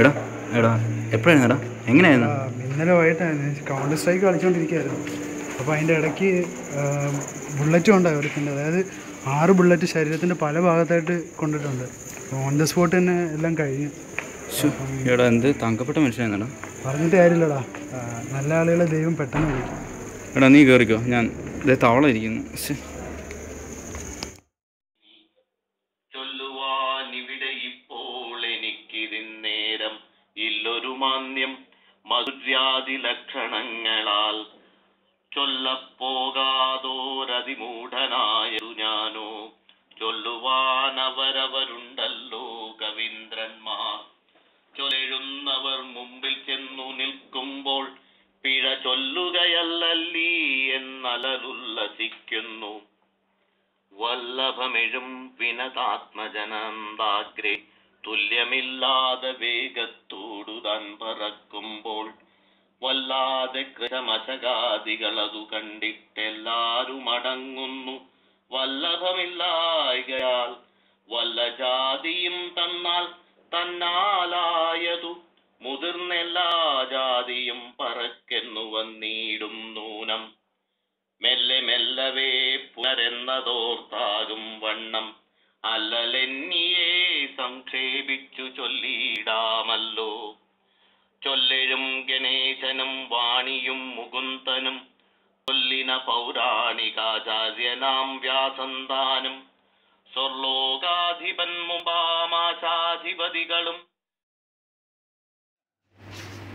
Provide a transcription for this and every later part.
എടാ എടാ എപ്പോഴായിരുന്നു എടാ? എങ്ങനെയായിരുന്നു? ഇന്നലെ വൈകിട്ടായിരുന്നു. കൗണ്ടർ സ്ട്രൈക്ക് കളിച്ചുകൊണ്ടിരിക്കുകയായിരുന്നു അപ്പോൾ അതിന്റെ ഇടയ്ക്ക് ബുള്ളറ്റും ഉണ്ടായി ഒരുത്തിന്റെ അതായത് ആറ് ബുള്ളറ്റ് ശരീരത്തിന്റെ പല ഭാഗത്തായിട്ട് കൊണ്ടിട്ടുണ്ട്. ഓൺ ദ സ്പോട്ട് തന്നെ എല്ലാം കഴിഞ്ഞു. എടാ എന്ത് തങ്കപ്പെട്ട മനുഷ്യനായിരുന്നടാ? പറഞ്ഞിട്ട് കാര്യമില്ലടാ. നല്ല ആളുകളെ ദൈവം പെട്ടെന്ന് വിളിക്കും. എടാ നീ കയറിക്കോ ഞാൻ തവള ഇരിക്കുന്നു. ഇല്ലൊരു മാന്യം മധുര്യാദി ലക്ഷണങ്ങളാൽ ചൊല്ലപ്പോകാതോരതിമൂഢനായു ഞാനോ. ചൊല്ലുവാനവരവരുണ്ടല്ലോ കവീന്ദ്രന്മാർ. ചൊലെഴുന്നവർ മുമ്പിൽ ചെന്നു നിൽക്കുമ്പോൾ പിഴ ചൊല്ലുകയല്ലല്ലീ എന്നലലുല്ലസിക്കുന്നു വല്ലഭമെഴും വിനതാത്മജനന്താഗ്രേ. തുല്യമില്ലാതെ വേഗത്തോടു താൻ പറക്കുമ്പോൾ വല്ലാതെ കൃതമശകാദികളതു കണ്ടിട്ടെല്ലാരും അടങ്ങുന്നു വല്ലഭമില്ലായകയാൽ വല്ല ജാതിയും തന്നാൽ തന്നാലായതു. മുതിർന്നെല്ലാ ജാതിയും പറക്കെന്നു വന്നിടും നൂനം. മെല്ലെ മെല്ലവേ പുനരെന്നതോർത്താകും വണ്ണം. അല്ലലെന്നിയെ സംക്ഷേപിച്ചു ചൊല്ലിയിടാമല്ലോ ചൊല്ലെഴും ഗണേശനും വാണിയും മുകുന്ദനും ചൊല്ലിന പൗരാണികാചാര്യനാം വ്യാസന്താനും സ്വർലോകാധിപൻ മുമ്പാമാശാധിപതികളും.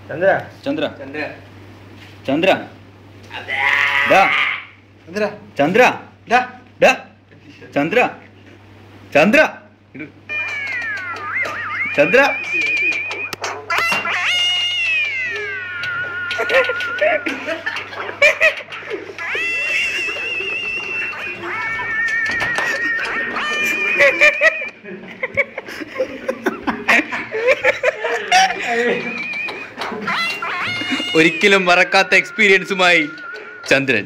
ചന്ദ്ര. ചന്ദ്ര. ചന്ദ്ര. ചന്ദ്ര. ചന്ദ്ര. ചന്ദ്ര. ഡാ. ചന്ദ്ര. ചന്ദ്ര. ചന്ദ്ര. ഒരിക്കലും മറക്കാത്ത എക്സ്പീരിയൻസുമായി ചന്ദ്രൻ.